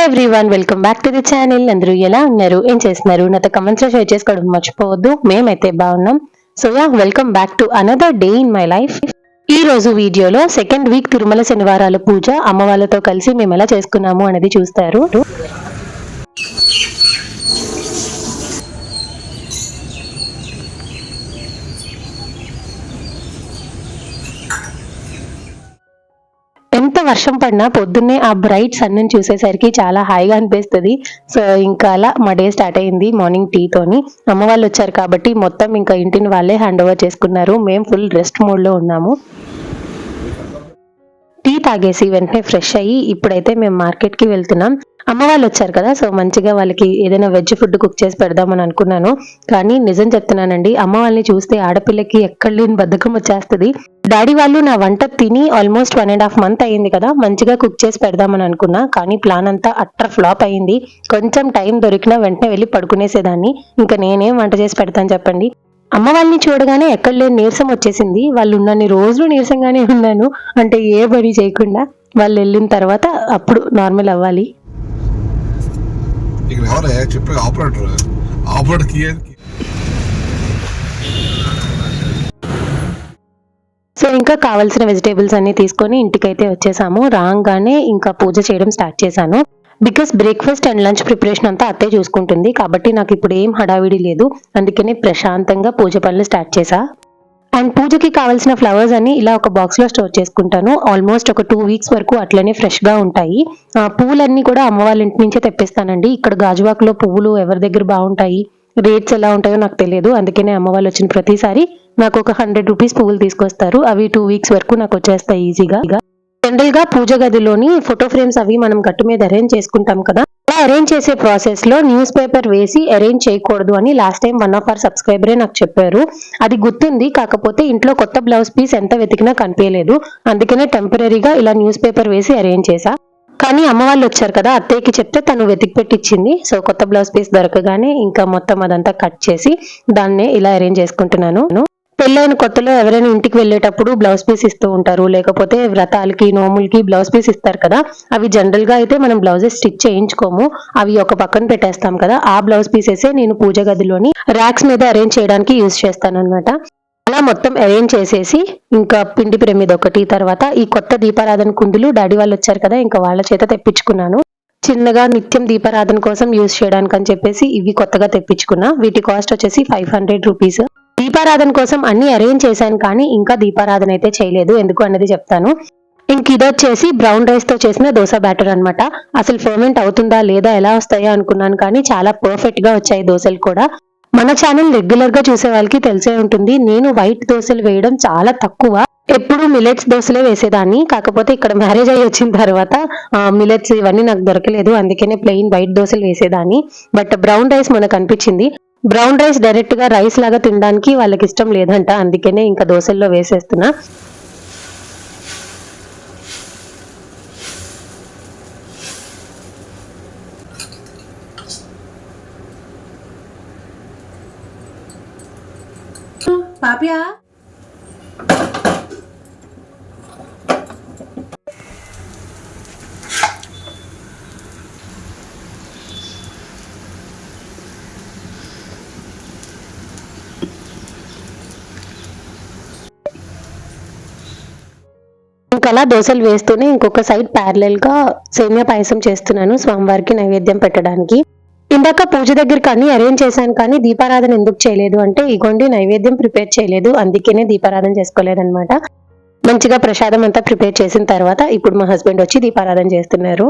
Hello everyone welcome back to the channel అందరూ ఎలా ఉన్నారు? ఏం చేస్తున్నారు? నాతో కమెంట్స్ షేర్ చేసుకోవడం మర్చిపోవద్దు. మేమైతే బాగున్నాం. So yeah welcome back to another day in my life ఈ రోజు వీడియోలో సెకండ్ వీక్ తిరుమల శనివారాల పూజ అమ్మ వాళ్ళతో కలిసి మేము ఎలా చేసుకున్నాము అనేది చూస్తారు ఎంత వర్షం పడినా పొద్దున్నే ఆ బ్రైట్ సన్ చూసేసరికి చాలా హాయిగా అనిపిస్తుంది. సో ఇంకా అలా మా డే స్టార్ట్ అయింది మార్నింగ్ టీ తోని. అమ్మ వాళ్ళు వచ్చారు కాబట్టి మొత్తం ఇంకా ఇంటిని వాళ్ళే హ్యాండ్ ఓవర్ చేసుకున్నారు. మేము ఫుల్ రెస్ట్ మోడ్లో ఉన్నాము. టీ తాగేసి వెంటనే ఫ్రెష్ అయ్యి ఇప్పుడైతే మేము మార్కెట్కి వెళ్తున్నాం. అమ్మ వాళ్ళు వచ్చారు కదా సో మంచిగా వాళ్ళకి ఏదైనా వెజ్ ఫుడ్ కుక్ చేసి పెడదామని అనుకున్నాను. కానీ నిజం చెప్తున్నానండి అమ్మ వాళ్ళని చూస్తే ఆడపిల్లకి ఎక్కడ లేని బద్ధకం వచ్చేస్తుంది. డాడీ వాళ్ళు నా వంట తిని almost one and half month అయింది కదా మంచిగా కుక్ చేసి పెడదామని అనుకున్నా. కానీ ప్లాన్ అంతా అట్టర్ ఫ్లాప్ అయింది. కొంచెం టైం దొరికినా వెంటనే వెళ్ళి పడుకునేసేదాన్ని. ఇంకా నేనేం వంట చేసి పెడతాను చెప్పండి. అమ్మ వాళ్ళని చూడగానే ఎక్కడ లేని నీరసం వచ్చేసింది. వాళ్ళు ఉన్నన్ని రోజులు నీరసంగానే ఉన్నాను. అంటే ఏ పని చేయకుండా వాళ్ళు వెళ్ళిన తర్వాత అప్పుడు నార్మల్ అవ్వాలి. సో ఇంకా కావాల్సిన వెజిటేబుల్స్ అన్ని తీసుకొని ఇంటికైతే వచ్చేసాము. రాగానే ఇంకా పూజ చేయడం స్టార్ట్ చేశాను. Because breakfast and lunch preparation అంతా అత్తే చూసుకుంటుంది. కాబట్టి నాకు ఇప్పుడు ఏం హడావిడి లేదు. అందుకనే ప్రశాంతంగా పూజ పనులు స్టార్ట్ చేసా. అండ్ పూజకి కావాల్సిన ఫ్లవర్స్ అన్ని ఇలా ఒక బాక్స్లో స్టోర్ చేసుకుంటాను. ఆల్మోస్ట్ ఒక టూ వీక్స్ వరకు అట్లనే ఫ్రెష్గా ఉంటాయి. ఆ పువ్వులన్నీ కూడా అమ్మ వాళ్ళ ఇంటి నుంచే తెప్పిస్తానండి. ఇక్కడ గాజువాకలో పువ్వులు ఎవరి దగ్గర బాగుంటాయి? రేట్స్ ఎలా ఉంటాయో నాకు తెలియదు. అందుకనే అమ్మ వాళ్ళు వచ్చిన ప్రతిసారి నాకు ఒక హండ్రెడ్ రూపీస్ పువ్వులు తీసుకొస్తారు. అవి టూ వీక్స్ వరకు నాకు వచ్చేస్తాయి ఈజీగా. జనరల్గా పూజ గదిలోని ఫోటో ఫ్రేమ్స్ అవి మనం గట్టు మీద అరేంజ్ చేసుకుంటాం కదా అలా అరేంజ్ చేసే ప్రాసెస్లో న్యూస్ పేపర్ వేసి అరేంజ్ చేయకూడదు అని last time one of our సబ్స్క్రైబరే నాకు చెప్పారు. అది గుర్తుంది కాకపోతే ఇంట్లో కొత్త బ్లౌజ్ పీస్ ఎంత వెతికినా కనిపించలేదు. అందుకనే టెంపరీగా ఇలా న్యూస్ పేపర్ వేసి అరేంజ్ చేసా కానీ అమ్మ వాళ్ళు వచ్చారు కదా అత్తయ్యకి చెప్తే తను వెతికి పెట్టించింది సో కొత్త బ్లౌజ్ పీస్ దొరకగానే ఇంకా మొత్తం అదంతా కట్ చేసి దాన్నే ఇలా అరేంజ్ చేసుకుంటున్నాను. పెళ్ళైన కొత్తలో ఎవరైనా ఇంటికి వెళ్ళేటప్పుడు బ్లౌజ్ పీస్ ఇస్తూ ఉంటారు. లేకపోతే వ్రతాలకి నోములకి బ్లౌజ్ పీస్ ఇస్తారు కదా. అవి జనరల్గా అయితే మనం బ్లౌజెస్ స్టిచ్ చేయించుకోము. అవి ఒక పక్కన పెట్టేస్తాం కదా. ఆ బ్లౌజ్ పీసెసే నేను పూజ గదిలోని ర్యాక్స్ మీద అరేంజ్ చేయడానికి యూజ్ చేస్తాను అనమాట అలా మొత్తం అరేంజ్ చేసేసి ఇంకా పిండి పిరమిడ్ ఒకటి తర్వాత ఈ కొత్త దీపారాధన కుందులు డాడీ వాళ్ళు వచ్చారు కదా ఇంకా వాళ్ళ చేత తెప్పించుకున్నాను. చిన్నగా నిత్యం దీపారాధన కోసం యూజ్ చేయడానికి అని చెప్పేసి ఇవి కొత్తగా తెప్పించుకున్నా. వీటి కాస్ట్ వచ్చేసి ఫైవ్ హండ్రెడ్ రూపీస్ దీపారాధన కోసం అన్ని అరేంజ్ చేశాను కానీ ఇంకా దీపారాధన అయితే చేయలేదు. ఎందుకు అన్నది చెప్తాను. ఇంక ఇది వచ్చేసి బ్రౌన్ రైస్తో చేసిన దోశ బ్యాటర్ అన్నమాట. అసలు ఫర్మెంట్ అవుతుందా లేదా ఎలా వస్తాయో అనుకున్నాను కానీ చాలా పర్ఫెక్ట్గా వచ్చాయి దోశలు కూడా. మన ఛానల్ రెగ్యులర్గా చూసే వాళ్ళకి తెలిసే ఉంటుంది. నేను వైట్ దోశలు వేయడం చాలా తక్కువ. ఎప్పుడు మిలెట్స్ దోశలే వేసేదాన్ని. కాకపోతే ఇక్కడ మ్యారేజ్ అయ్యి వచ్చిన తర్వాత మిలెట్స్ ఇవన్నీ నాకు దొరకలేదు. అందుకనే ప్లెయిన్ వైట్ దోశలు వేసేదాన్ని. బట్ బ్రౌన్ రైస్ మనకు అనిపించింది. బ్రౌన్ రైస్ డైరెక్ట్గా రైస్ లాగా తినడానికి వాళ్ళకి ఇష్టం లేదంట. అందుకనే ఇంకా దోశల్లో వేసేస్తున్నా. పాపియా? అలా దోశలు వేస్తూనే ఇంకొక సైడ్ ప్యారలెల్గా సేమియా పాయసం చేస్తున్నాను స్వామివారికి నైవేద్యం పెట్టడానికి. ఇందాక పూజ దగ్గర అన్ని అరేంజ్ చేశాను కానీ దీపారాధన ఎందుకు చేయలేదు అంటే ఇగోండి నైవేద్యం ప్రిపేర్ చేయలేదు అందుకనే దీపారాధన చేసుకోలేదన్నమాట. మంచిగా ప్రసాదం అంతా ప్రిపేర్ చేసిన తర్వాత ఇప్పుడు మా హస్బెండ్ వచ్చి దీపారాధన చేస్తున్నారు.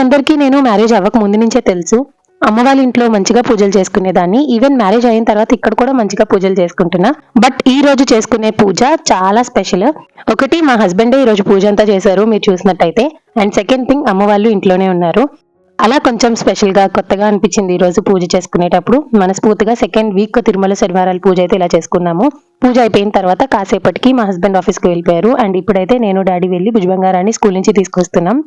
మీ అందరికీ నేను మ్యారేజ్ అవ్వక ముందు నుంచే తెలుసు. అమ్మ వాళ్ళ ఇంట్లో మంచిగా పూజలు చేసుకునేదాన్ని. ఈవెన్ మ్యారేజ్ అయిన తర్వాత ఇక్కడ కూడా మంచిగా పూజలు చేసుకుంటున్నా. బట్ ఈ రోజు చేసుకునే పూజ చాలా స్పెషల్ ఒకటి మా హస్బెండే ఈ రోజు పూజ అంతా చేశారు మీరు చూసినట్టయితే. అండ్ సెకండ్ థింగ్ అమ్మ వాళ్ళు ఇంట్లోనే ఉన్నారు. అలా కొంచెం స్పెషల్గా కొత్తగా అనిపించింది ఈ రోజు పూజ చేసుకునేటప్పుడు. మనస్ఫూర్తిగా సెకండ్ వీక్ తిరుమల శనివారాలు పూజ అయితే ఇలా చేసుకున్నాము. పూజ అయిపోయిన తర్వాత కాసేపటికి మా హస్బెండ్ ఆఫీస్కి వెళ్ళిపోయారు. అండ్ ఇప్పుడైతే నేను డాడీ వెళ్ళి భుజబంగారాన్ని స్కూల్ నుంచి తీసుకొస్తున్నాం.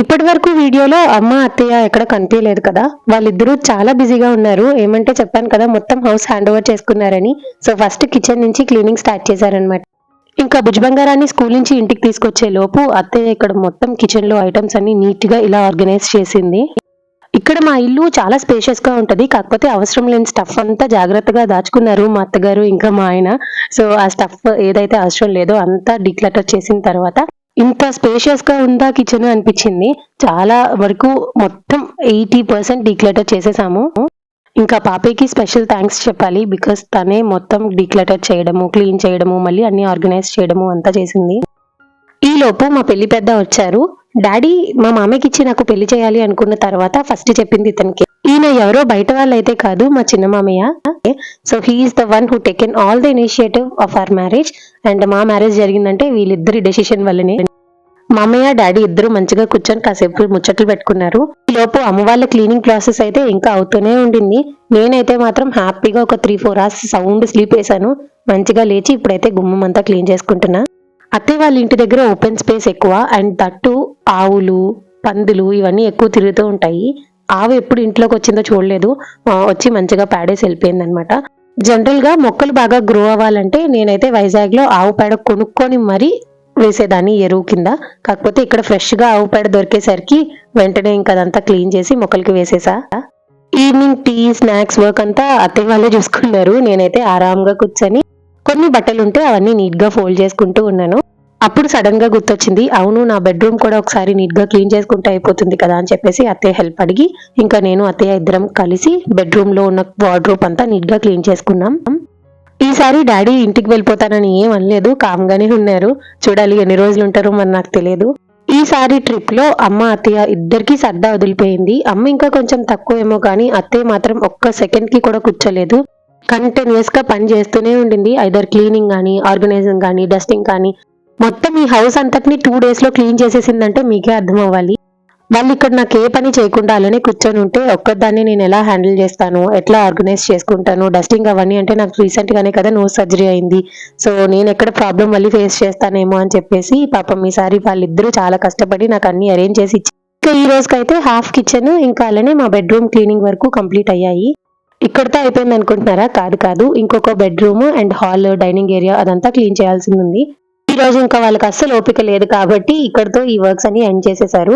ఇప్పటి వరకు వీడియోలో అమ్మ అత్తయ్య ఎక్కడ కనిపించలేదు కదా? వాళ్ళిద్దరూ చాలా బిజీగా ఉన్నారు. ఏమంటే చెప్పాను కదా మొత్తం హౌస్ హ్యాండ్ ఓవర్ చేసుకున్నారని. సో ఫస్ట్ కిచెన్ నుంచి క్లీనింగ్ స్టార్ట్ చేశారనమాట ఇంకా భుజబంగారాన్ని స్కూల్ నుంచి ఇంటికి తీసుకొచ్చే లోపు అత్తయ్య ఇక్కడ మొత్తం కిచెన్లో ఐటమ్స్ అన్ని నీట్గా ఇలా ఆర్గనైజ్ చేసింది. ఇక్కడ మా ఇల్లు చాలా స్పేషియస్గా ఉంటది. కాకపోతే అవసరం లేని స్టఫ్ అంతా జాగ్రత్తగా దాచుకున్నారు మా అత్తగారు ఇంకా మా ఆయన. సో ఆ స్టఫ్ ఏదైతే అవసరం లేదో అంతా డిక్లటర్ చేసిన తర్వాత ఇంత స్పేషియస్గా ఉందా కిచెన్ అనిపించింది. చాలా వరకు మొత్తం ఎయిటీ పర్సెంట్ డిక్లెటర్ చేసేసాము. ఇంకా పాపయ్యకి స్పెషల్ థ్యాంక్స్ చెప్పాలి బికాస్ తనే మొత్తం డిక్లెటర్ చేయడము క్లీన్ చేయడము మళ్ళీ అన్ని ఆర్గనైజ్ చేయడము అంతా చేసింది. లోపు మా పెళ్ళి పెద్ద వచ్చారు. డాడీ మా మామయ్యకిచ్చి నాకు పెళ్ళి చేయాలి అనుకున్న తర్వాత ఫస్ట్ చెప్పింది ఇతనికి. ఈయన ఎవరో బయట వాళ్ళైతే కాదు మా చిన్న మామయ్య. So he's the one who taken all the initiative of our marriage and మా మ్యారేజ్ జరిగిందంటే వీళ్ళిద్దరి డెసిషన్ వల్లనే. మామయ్య డాడీ ఇద్దరు మంచిగా కూర్చొని కాసేపు ముచ్చట్లు పెట్టుకున్నారు. ఈ లోపు అమ్మ వాళ్ళ క్లీనింగ్ ప్రాసెస్ అయితే ఇంకా అవుతూనే ఉండింది. నేనైతే మాత్రం హ్యాపీగా ఒక three four hours sound sleep వేసాను మంచిగా లేచి ఇప్పుడైతే గుమ్మం అంతా క్లీన్ చేసుకుంటున్నా. అత్తయ్య వాళ్ళ ఇంటి దగ్గర ఓపెన్ స్పేస్ ఎక్కువ అండ్ తట్టు ఆవులు పందులు ఇవన్నీ ఎక్కువ తిరుగుతూ ఉంటాయి. ఆవు ఎప్పుడు ఇంట్లోకి వచ్చిందో చూడలేదు. వచ్చి మంచిగా పాడేసి వెళ్ళిపోయింది అనమాట జనరల్గా మొక్కలు బాగా గ్రో అవ్వాలంటే నేనైతే వైజాగ్లో ఆవు పేడ కొనుక్కొని మరీ వేసేదాన్ని ఎరువు కింద. కాకపోతే ఇక్కడ ఫ్రెష్గా ఆవు పేడ దొరికేసరికి వెంటనే ఇంకా అదంతా క్లీన్ చేసి మొక్కలకి వేసేసా. ఈవినింగ్ టీ స్నాక్స్ వర్క్ అంతా అత్తయ్య వాళ్ళే చూసుకున్నారు. నేనైతే ఆరాంగా కూర్చొని కొన్ని బట్టలు ఉంటే అవన్నీ నీట్గా ఫోల్డ్ చేసుకుంటూ ఉన్నాను. అప్పుడు సడన్గా గుర్తొచ్చింది అవును నా బెడ్రూమ్ కూడా ఒకసారి నీట్గా క్లీన్ చేసుకుంటే అయిపోతుంది కదా అని చెప్పేసి అత్తయ్య హెల్ప్ అడిగి ఇంకా నేను అత్తయ్య ఇద్దరం కలిసి బెడ్రూమ్లో ఉన్న వార్డ్రోప్ అంతా నీట్గా క్లీన్ చేసుకున్నాం. ఈసారి డాడీ ఇంటికి వెళ్ళిపోతానని ఏం అనలేదు కామ్గానే ఉన్నారు. చూడాలి ఎన్ని రోజులు ఉంటారో మరి నాకు తెలియదు. ఈసారి ట్రిప్లో అమ్మ అత్తయ్య ఇద్దరికి సర్దా వదిలిపోయింది. అమ్మ ఇంకా కొంచెం తక్కువ ఏమో కానీ అత్తయ్య మాత్రం ఒక్క సెకండ్కి కూడా కూర్చోలేదు. కంటిన్యూస్గా పని చేస్తూనే ఉండింది. ఐదర్ క్లీనింగ్ కానీ ఆర్గనైజింగ్ కానీ డస్టింగ్ కానీ మొత్తం ఈ హౌస్ అంతటిని టూ డేస్లో క్లీన్ చేసేసిందంటే మీకే అర్థం అవ్వాలి వాళ్ళు ఇక్కడ నాకు ఏ పని చేయకుండా అలానే కూర్చొని ఉంటే ఒక్కదాన్ని నేను ఎలా హ్యాండిల్ చేస్తాను? ఎట్లా ఆర్గనైజ్ చేసుకుంటాను? డస్టింగ్ అవన్నీ అంటే నాకు రీసెంట్గానే కదా నో సర్జరీ అయింది. సో నేను ఎక్కడ ప్రాబ్లం మళ్ళీ ఫేస్ చేస్తానేమో అని చెప్పేసి పాపం ఈసారి వాళ్ళిద్దరూ చాలా కష్టపడి నాకు అన్ని అరేంజ్ చేసి ఇచ్చి ఇంకా ఈ రోజుకైతే హాఫ్ కిచెన్ ఇంకా అలానే మా బెడ్రూమ్ క్లీనింగ్ వరకు కంప్లీట్ అయ్యాయి. ఇక్కడితో అయిపోయింది అనుకుంటున్నారా? కాదు కాదు. ఇంకొక bedroom and hall dining area అదంతా క్లీన్ చేయాల్సింది ఉంది ఈ రోజు ఇంకా వాళ్ళకి అస్సలు ఓపిక లేదు కాబట్టి ఇక్కడతో ఈ వర్క్స్ అన్ని ఎండ్ చేసేసారు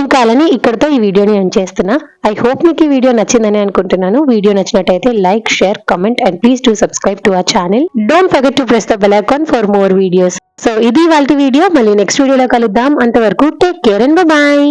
ఇంకా అలానే ఇక్కడతో ఈ వీడియోని ఎండ్ చేస్తున్నా. ఐ హోప్ మీకు ఈ వీడియో నచ్చిందని అనుకుంటున్నాను. వీడియో నచ్చినట్టయితే like share comment and please to subscribe to our channel don't forget to press the bell icon for more videos so ఇది వాళ్ళ వీడియో. మళ్ళీ నెక్స్ట్ వీడియోలో కలుద్దాం. అంతవరకు టేక్ కేర్ అండ్ బాయ్